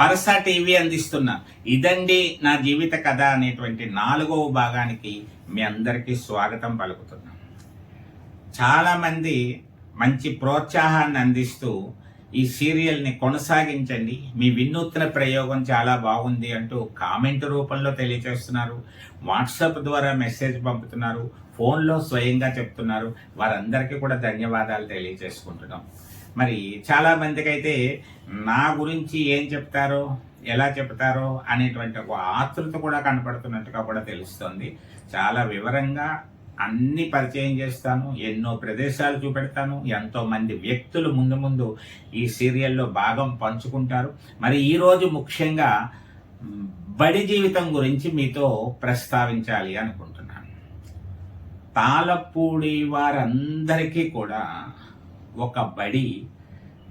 Parasa TV అందిస్తున్న. ఇదండి నా జీవిత కథ అనేటువంటి నాలుగవ భాగానికి మీ అందరికీ స్వాగతం పలుకుతున్నాం. చాలామంది మంచి ప్రోత్సాహాన్ని అందిస్తూ ఈ సీరియల్ని కొనసాగించండి. మీ వినూత్న ప్రయోగం చాలా బాగుంది అంటూ కామెంట్ రూపంలో తెలియజేస్తున్నారు వాట్సాప్ ద్వారా మెసేజ్ పంపుతున్నారు. ఫోన్లో స్వయంగా చెప్తున్నారు. వారందరికీ కూడా ధన్యవాదాలు తెలియజేసుకుంటున్నాం. మరి చాలా మందికి అయితే నా గురించి ఏం చెప్తారో ఎలా చెప్తారో అనేటువంటి ఒక ఆతృత కూడా కనపడుతున్నట్టుగా కూడా తెలుస్తుంది. చాలా వివరంగా అన్ని పరిచయం చేస్తాను ఎన్నో ప్రదేశాలు చూపెడతాను ఎంతోమంది వ్యక్తులు ముందు ముందు ఈ సీరియల్లో భాగం పంచుకుంటారు. మరి ఈరోజు ముఖ్యంగా బడి జీవితం గురించి మీతో ప్రస్తావించాలి అనుకుంటున్నాను. తాళపూడి వారందరికీ కూడా ఒక బడి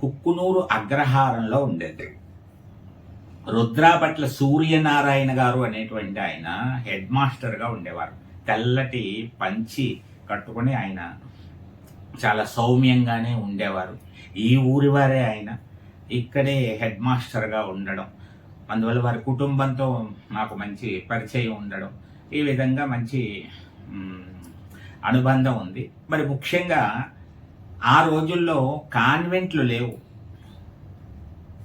కుక్కునూరు అగ్రహారంలో ఉండేది. రుద్రాపట్ల సూర్యనారాయణ గారు అనేటువంటి ఆయన హెడ్ మాస్టర్గా ఉండేవారు. తెల్లటి పంచి కట్టుకొని ఆయన చాలా సౌమ్యంగానే ఉండేవారు. ఈ ఊరి వారే ఆయన. ఇక్కడే హెడ్ మాస్టర్గా ఉండడం. అందువల్ల వారి కుటుంబంతో నాకు మంచి పరిచయం ఉండడం. ఈ విధంగా మంచి అనుబంధం ఉంది. మరి ముఖ్యంగా ఆ రోజుల్లో కాన్వెంట్లు లేవు.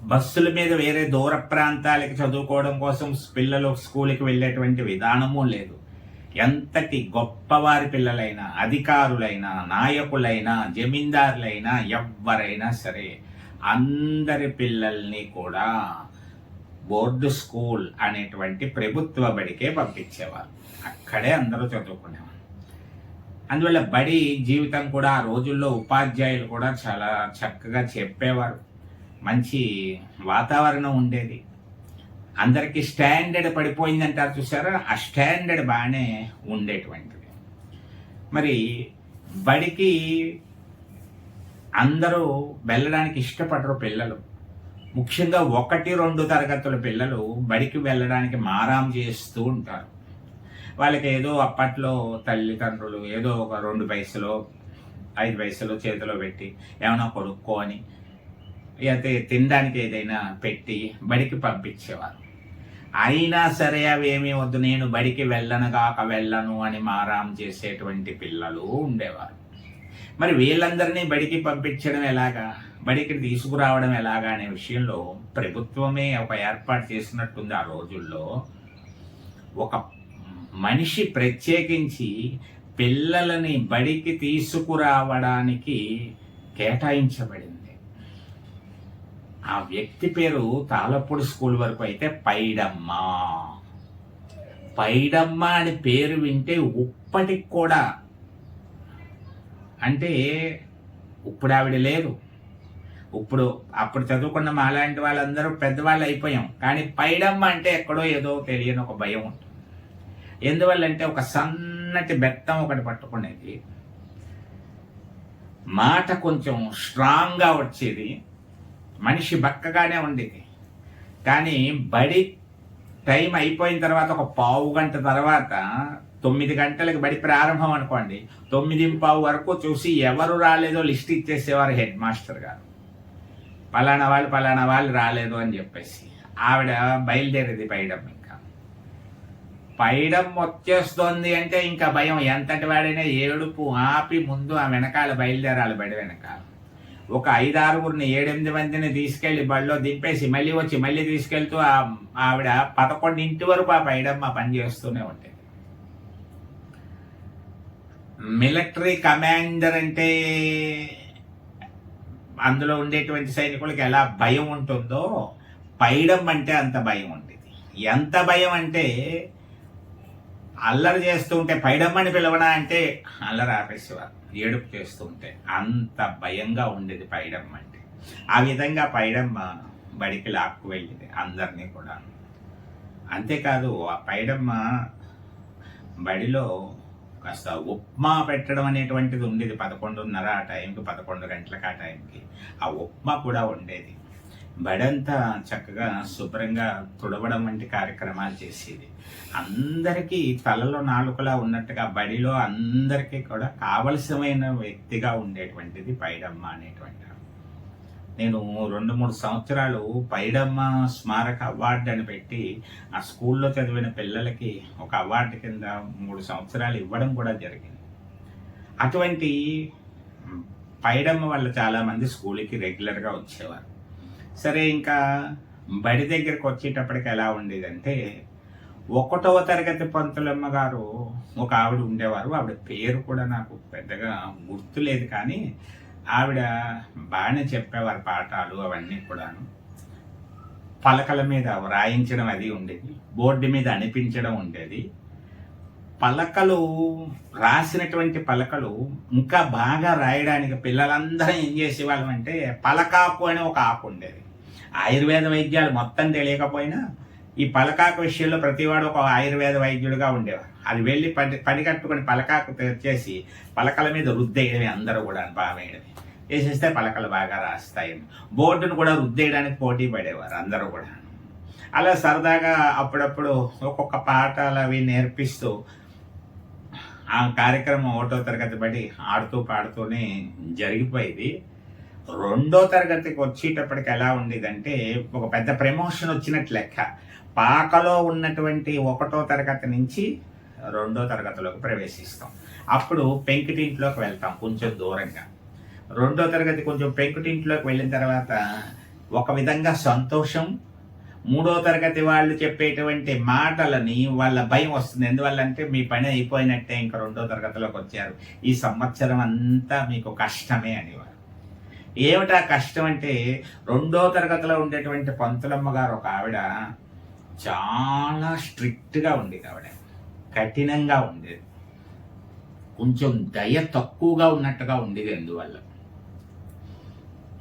బస్సుల మీద వేరే దూర ప్రాంతాలకి చదువుకోవడం కోసం పిల్లలు స్కూల్కి వెళ్ళేటువంటి విధానము లేదు. ఎంతటి గొప్పవారి పిల్లలైనా అధికారులైనా నాయకులైనా జమీందారులైనా ఎవ్వరైనా సరే అందరి పిల్లల్ని కూడా బోర్డు స్కూల్ అనేటువంటి ప్రభుత్వ బడికే పంపించేవారు. అక్కడే అందరూ చదువుకునేవారు. అందువల్ల బడి జీవితం కూడా ఆ రోజుల్లో ఉపాధ్యాయులు కూడా చాలా చక్కగా చెప్పేవారు. మంచి వాతావరణం ఉండేది. అందరికీ స్టాండర్డ్ పడిపోయిందంటారు చూసారా? ఆ స్టాండర్డ్ బాగానే ఉండేటువంటిది. మరి బడికి అందరూ వెళ్ళడానికి ఇష్టపడరు పిల్లలు. ముఖ్యంగా ఒకటి రెండు తరగతుల పిల్లలు బడికి వెళ్ళడానికి మారాం చేస్తూ ఉంటారు. వాళ్ళకి ఏదో అప్పట్లో తల్లిదండ్రులు ఏదో ఒక రెండు పైసలు ఐదు పైసలు చేతిలో పెట్టి ఏమైనా కొడుక్కో అని అయితే తినడానికి ఏదైనా పెట్టి బడికి పంపించేవారు. అయినా సరే అవి ఏమీ వద్దు నేను బడికి వెళ్ళను కాక వెళ్ళను అని మారాం చేసేటువంటి పిల్లలు ఉండేవారు. మరి వీళ్ళందరినీ బడికి పంపించడం ఎలాగా? బడికి తీసుకురావడం ఎలాగా అనే విషయంలో ప్రభుత్వమే ఒక ఏర్పాటు చేసినట్టుంది ఆ రోజుల్లో. ఒక మనిషి ప్రత్యేకించి పిల్లలని బడికి తీసుకురావడానికి కేటాయించబడింది. ఆ వ్యక్తి పేరు తాళప్పుడు స్కూల్ వరకు అయితే పైడమ్మ. పైడమ్మ అని పేరు వింటే ఇప్పటికి కూడా అంటే ఇప్పుడు ఆవిడ లేదు. ఇప్పుడు అప్పుడు చదువుకున్న మాలాంటి వాళ్ళందరూ పెద్దవాళ్ళు అయిపోయాం. కానీ పైడమ్మ అంటే ఎక్కడో ఏదో తెలియని ఒక భయం ఉంటుంది. ఎందువల్లంటే ఒక సన్నటి బెత్తం ఒకటి పట్టుకునేది. మాట కొంచెం స్ట్రాంగ్గా వచ్చేది. మనిషి బక్కగానే ఉండేది. కానీ బడి టైం అయిపోయిన తర్వాత ఒక పావు గంట తర్వాత తొమ్మిది గంటలకు బడి ప్రారంభం అనుకోండి. తొమ్మిది పావు వరకు చూసి ఎవరు రాలేదో లిస్ట్ ఇచ్చేసేవారు హెడ్ మాస్టర్ గారు. పలానా వాళ్ళు పలానా వాళ్ళు రాలేదు అని చెప్పేసి ఆవిడ బయలుదేరేది పైడం పైడం వచ్చేస్తోంది అంటే ఇంకా భయం. ఎంతటి వాడైనా ఏడుపు ఆపి ముందు ఆ వెనకాల బయలుదేరాలి బడి వెనకాల. ఒక ఐదారుగురిని ఏడెనిమిది మందిని తీసుకెళ్ళి బడిలో దింపేసి మళ్ళీ వచ్చి మళ్ళీ తీసుకెళ్తూ ఆ ఆవిడ పదకొండింటి వరకు ఆ పైడమ్మ పని చేస్తూనే ఉండేది. మిలిటరీ కమాండర్ అంటే అందులో ఉండేటువంటి సైనికులకి ఎలా భయం ఉంటుందో పైడం అంటే అంత భయం ఉండేది. ఎంత భయం అంటే అల్లరి చేస్తుంటే పైడమ్మని పిలవనా అంటే అల్లరి ఆపేసేవారు. ఏడుపు చేస్తూ ఉంటే అంత భయంగా ఉండేది పైడమ్మ అంటే. ఆ విధంగా పైడమ్మ బడికి లాక్కు వెళ్ళేది అందరినీ కూడా అంతేకాదు ఆ పైడమ్మ బడిలో కాస్త ఉప్మా పెట్టడం అనేటువంటిది ఉండేది పదకొండున్నర ఆ టైంకి పదకొండు గంటలకు ఆ టైంకి. ఆ ఉప్మా కూడా ఉండేది. బడంతా చక్కగా శుభ్రంగా తుడవడం వంటి కార్యక్రమాలు చేసేది. అందరికీ తలలో నాలుకలా ఉన్నట్టుగా బడిలో అందరికీ కూడా కావలసిన వ్యక్తిగా ఉండేటువంటిది పైడమ్మ అనేటువంటి నేను రెండు మూడు సంవత్సరాలు పైడమ్మ స్మారక అవార్డు అని పెట్టి ఆ స్కూల్లో చదివిన పిల్లలకి ఒక అవార్డు కింద మూడు సంవత్సరాలు ఇవ్వడం కూడా జరిగింది. అటువంటి పైడమ్మ వల్ల చాలామంది స్కూల్కి రెగ్యులర్గా వచ్చేవారు. సరే ఇంకా బడి దగ్గరికి వచ్చేటప్పటికి ఎలా ఉండేదంటే ఒకటవ తరగతి పంతులమ్మ గారు ఒక ఆవిడ ఉండేవారు. ఆవిడ పేరు కూడా నాకు పెద్దగా గుర్తులేదు కానీ ఆవిడ బాగానే చెప్పేవారు పాఠాలు అవన్నీ కూడాను. పలకల మీద వ్రాయించడం అది ఉండేది. బోర్డు మీద అనిపించడం ఉండేది. పలకలు రాసినటువంటి పలకలు ఇంకా బాగా రాయడానికి పిల్లలందరూ ఏం చేసేవాళ్ళం అంటే పలకాకు అనే ఒక ఆకు ఉండేది. ఆయుర్వేద వైద్యాలు మొత్తం తెలియకపోయినా ఈ పలకాకు విషయంలో ప్రతివాడు ఒక ఆయుర్వేద వైద్యుడిగా ఉండేవారు. అది వెళ్ళి పని పని కట్టుకొని పలకాకు తెచ్చేసి పలకల మీద రుద్దేయడమే అందరూ కూడా బాగా వేయడమే వేసేస్తే పలకలు బాగా రాస్తాయి. బోర్డును కూడా రుద్దేయడానికి పోటీ పడేవారు అందరూ కూడా. అలా సరదాగా అప్పుడప్పుడు ఒక్కొక్క పాఠాలు అవి నేర్పిస్తూ ఆ కార్యక్రమం ఒకటో తరగతి బట్టి ఆడుతూ పాడుతూనే జరిగిపోయేది. రెండో తరగతికి వచ్చేటప్పటికి ఎలా ఉండేదంటే ఒక పెద్ద ప్రమోషన్ వచ్చినట్టు లెక్క. పాకలో ఉన్నటువంటి ఒకటో తరగతి నుంచి రెండో తరగతిలోకి ప్రవేశిస్తాం. అప్పుడు పెంకుటింట్లోకి వెళ్తాం కొంచెం దూరంగా. రెండో తరగతి కొంచెం పెంకుటింట్లోకి వెళ్ళిన తర్వాత ఒక విధంగా సంతోషం మూడో తరగతి వాళ్ళు చెప్పేటువంటి మాటలని వాళ్ళ భయం వస్తుంది. ఎందువల్లంటే మీ పని అయిపోయినట్టే ఇంకా రెండో తరగతిలోకి వచ్చారు. ఈ సంవత్సరం అంతా మీకు కష్టమే అనేవారు ఏమిటా కష్టం అంటే రెండో తరగతిలో ఉండేటువంటి పంతులమ్మ గారు ఒక ఆవిడ చాలా స్ట్రిక్ట్గా ఉండేది ఆవిడ. కఠినంగా ఉండేది. కొంచెం దయ తక్కువగా ఉన్నట్టుగా ఉండేది అందువల్ల.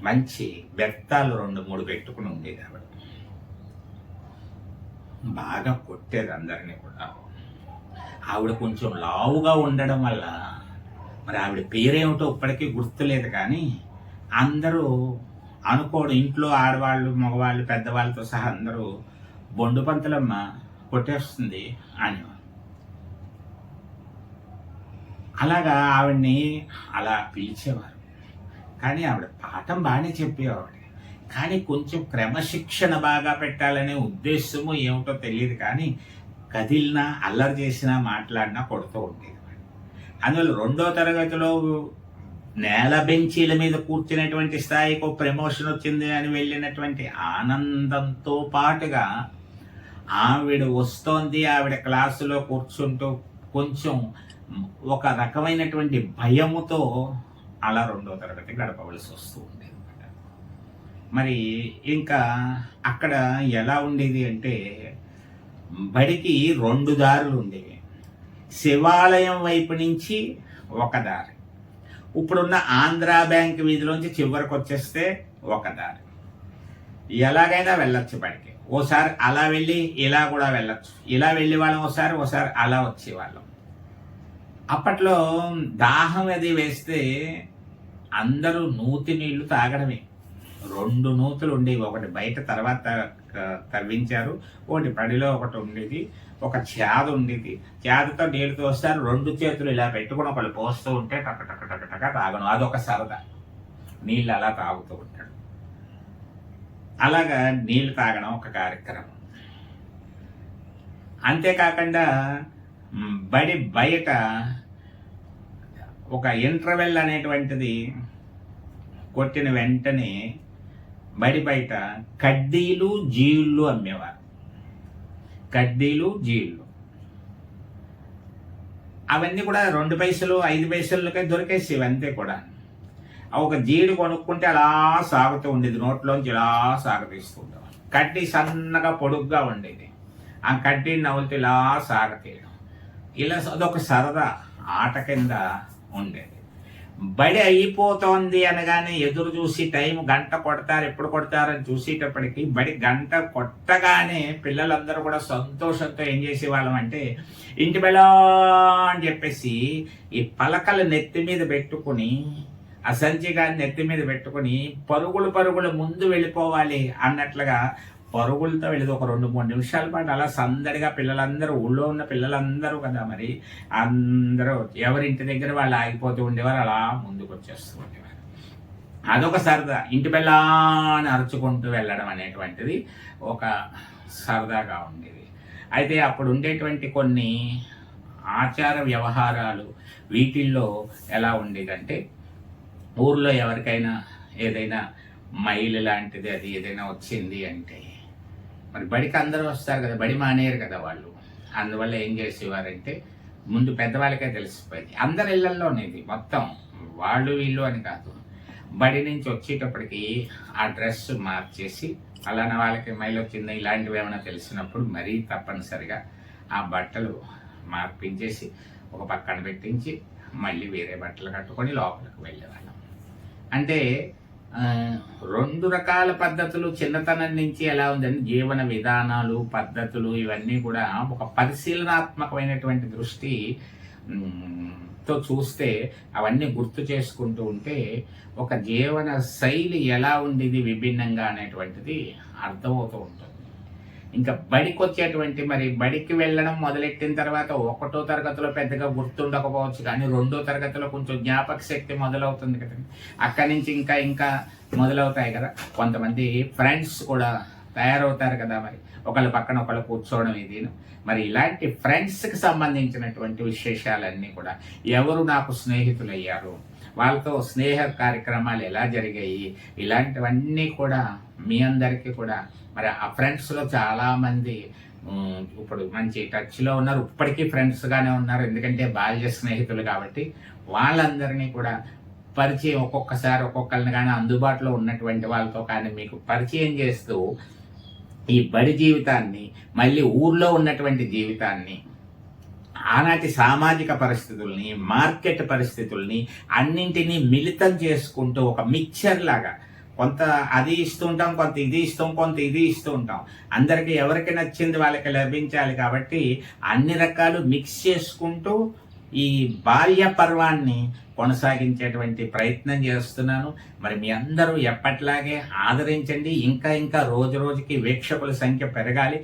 మంచి వ్యర్థాలు రెండు మూడు పెట్టుకుని ఉండేది ఆవిడ. బాగా కొట్టేది అందరినీ కూడా. ఆవిడ కొంచెం లావుగా ఉండడం వల్ల మరి ఆవిడ పేరేమిటో ఇప్పటికీ గుర్తులేదు కానీ అందరూ అనుకోవడం ఇంట్లో ఆడవాళ్ళు మగవాళ్ళు పెద్దవాళ్ళతో సహా అందరూ బొండు పంతులమ్మ కొట్టేస్తుంది అని. అలాగా ఆవిడ్ని అలా పిలిచేవారు. కానీ ఆవిడ పాఠం బాగానే చెప్పేవాడు కానీ కొంచెం క్రమశిక్షణ బాగా పెట్టాలనే ఉద్దేశము ఏమిటో తెలియదు కానీ కదిలినా అల్లరి చేసినా మాట్లాడినా కొడుతూ ఉండేది అందువల్ల రెండో తరగతిలో నేల బెంచీల మీద కూర్చున్నటువంటి స్థాయికి ఒక ప్రమోషన్ వచ్చింది అని వెళ్ళినటువంటి ఆనందంతో పాటుగా ఆవిడ వస్తోంది ఆవిడ క్లాసులో కూర్చుంటూ కొంచెం ఒక రకమైనటువంటి భయముతో అలా రెండో తరగతి గడపవలసి వస్తుంది మరి ఇంకా అక్కడ ఎలా ఉండేది అంటే బడికి రెండు దారులు ఉండేవి. శివాలయం వైపు నుంచి ఒక దారి. ఇప్పుడున్న ఆంధ్రా బ్యాంక్ వీధిలోంచి చివరికి వచ్చేస్తే ఒక దారి. ఎలాగైనా వెళ్ళొచ్చు బడికి. ఓసారి అలా వెళ్ళి ఇలా కూడా వెళ్ళొచ్చు. ఇలా వెళ్ళే వాళ్ళం ఒకసారి ఒకసారి అలా వచ్చేవాళ్ళం. అప్పట్లో దాహం అది వేస్తే అందరూ నూతి నీళ్ళు తాగడమే. రెండు నూతులు ఉండేవి. ఒకటి బయట తర్వాత తవ్వించారు. ఒకటి పడిలో ఒకటి ఉండేది. ఒక చేద ఉండేది. చేదతో నీళ్ళు వస్తారు. రెండు చేతులు ఇలా పెట్టుకుని ఒకళ్ళు పోస్తూ ఉంటే టక టక టక టక తాగను. అదొక సరదా. నీళ్ళు అలా తాగుతూ ఉంటాడు. అలాగా నీళ్ళు తాగడం ఒక కార్యక్రమం. అంతేకాకుండా బడి బయట ఒక ఇంటర్వెల్ అనేటువంటిది కొట్టిన వెంటనే బడి బయట కడ్డీలు జీళ్ళు అమ్మేవారు. కడ్డీలు జీళ్ళు. అవన్నీ కూడా రెండు పైసలు ఐదు పైసలకే దొరికేసేవి అంతే కూడా. ఒక జీడి కొనుక్కుంటే అలా సాగుతూ ఉండేది నోట్లోంచి ఇలా సాగతీస్తూ కడ్డీ సన్నగా పొడుగ్గా ఉండేది. ఆ కడ్డీని నవ్వులతో ఇలా సాగతీయడం ఇలా అదొక సరదా ఆట కింద ఉండేది. బడి అయిపోతోంది అనగానే ఎదురు చూసి టైం గంట కొడతారు ఎప్పుడు కొడతారని చూసేటప్పటికి బడి గంట కొట్టగానే పిల్లలందరూ కూడా సంతోషంతో ఏం చేసేవాళ్ళం అంటే ఇంటి బెలా అని చెప్పేసి ఈ పలకలు నెత్తి మీద పెట్టుకుని ఆ సంచి గారి నెత్తి మీద పెట్టుకుని పరుగులు పరుగులు ముందు వెళ్ళిపోవాలి అన్నట్లుగా పరుగులతో వెళ్ళేది ఒక రెండు మూడు నిమిషాల పాటు అలా సందడిగా పిల్లలందరూ ఊళ్ళో ఉన్న పిల్లలందరూ కదా మరి అందరూ ఎవరింటి దగ్గర వాళ్ళు ఆగిపోతూ ఉండేవారు అలా ముందుకు వచ్చేస్తూ ఉండేవారు. అదొక సరదా. ఇంటి పిల్లని అరుచుకుంటూ వెళ్ళడం అనేటువంటిది ఒక సరదాగా ఉండేది. అయితే అప్పుడు ఉండేటువంటి కొన్ని ఆచార వ్యవహారాలు వీటిల్లో ఎలా ఉండేదంటే ఊర్లో ఎవరికైనా ఏదైనా మైలు లాంటిది అది ఏదైనా వచ్చింది అంటే మరి బడికి అందరూ వస్తారు కదా బడి మానేయరు కదా వాళ్ళు. అందువల్ల ఏం చేసేవారంటే ముందు పెద్దవాళ్ళకే తెలిసిపోయింది. అందరి ఇళ్ళలోనే ఇది మొత్తం. వాళ్ళు వీళ్ళు అని కాదు. బడి నుంచి వచ్చేటప్పటికి ఆ డ్రెస్ మార్చేసి అలానే వాళ్ళకి మైలు వచ్చింది ఇలాంటివి ఏమైనా తెలిసినప్పుడు మరీ తప్పనిసరిగా ఆ బట్టలు మార్పించేసి ఒక పక్కన పెట్టించి మళ్ళీ వేరే బట్టలు కట్టుకొని లోపలికి వెళ్ళేవాళ్ళం. అంటే రెండు రకాల పద్ధతులు చిన్నతనం నుంచి ఎలా ఉందండి జీవన విధానాలు పద్ధతులు ఇవన్నీ కూడా ఒక పరిశీలనాత్మకమైనటువంటి దృష్టి తో చూస్తే అవన్నీ గుర్తు చేసుకుంటూ ఉంటే ఒక జీవన శైలి ఎలా ఉండేది విభిన్నంగా అనేటువంటిది అర్థమవుతూ ఉంటుంది. ఇంకా బడికి వచ్చేటువంటి మరి బడికి వెళ్ళడం మొదలెట్టిన తర్వాత ఒకటో తరగతిలో పెద్దగా గుర్తుండకపోవచ్చు కానీ రెండో తరగతిలో కొంచెం జ్ఞాపక శక్తి మొదలవుతుంది కదండి అక్కడి నుంచి ఇంకా ఇంకా మొదలవుతాయి కదా. కొంతమంది ఫ్రెండ్స్ కూడా తయారవుతారు కదా మరి. ఒకళ్ళ పక్కన ఒకళ్ళు కూర్చోవడం ఇది. మరి ఇలాంటి ఫ్రెండ్స్కి సంబంధించినటువంటి విశేషాలన్నీ కూడా ఎవరు నాకు స్నేహితులు అయ్యారు వాళ్ళతో స్నేహ కార్యక్రమాలు ఎలా జరిగాయి? ఇలాంటివన్నీ కూడా మీ అందరికీ కూడా మరి ఆ ఫ్రెండ్స్లో చాలామంది ఇప్పుడు మంచి టచ్లో ఉన్నారు. ఇప్పటికీ ఫ్రెండ్స్గానే ఉన్నారు. ఎందుకంటే బాల్య స్నేహితులు కాబట్టి వాళ్ళందరినీ కూడా పరిచయం ఒక్కొక్కసారి ఒక్కొక్కరిని కానీ అందుబాటులో ఉన్నటువంటి వాళ్ళతో కానీ మీకు పరిచయం చేస్తూ ఈ బడి జీవితాన్ని మళ్ళీ ఊర్లో ఉన్నటువంటి జీవితాన్ని ఆనాటి సామాజిక పరిస్థితుల్ని మార్కెట్ పరిస్థితుల్ని అన్నింటినీ మిళితం చేసుకుంటూ ఒక మిక్చర్ లాగా కొంత అది ఇస్తూ ఉంటాం కొంత ఇది ఇస్తాం కొంత ఇది ఇస్తూ ఉంటాం అందరికి ఎవరికి నచ్చింది వాళ్ళకి లభించాలి కాబట్టి అన్ని రకాలు మిక్స్ చేసుకుంటూ ఈ బాల్య పర్వాన్ని కొనసాగించేటువంటి ప్రయత్నం చేస్తున్నాను. మరి మీ అందరూ ఎప్పట్లాగే ఆదరించండి. ఇంకా ఇంకా రోజు రోజుకి వీక్షకుల సంఖ్య పెరగాలి.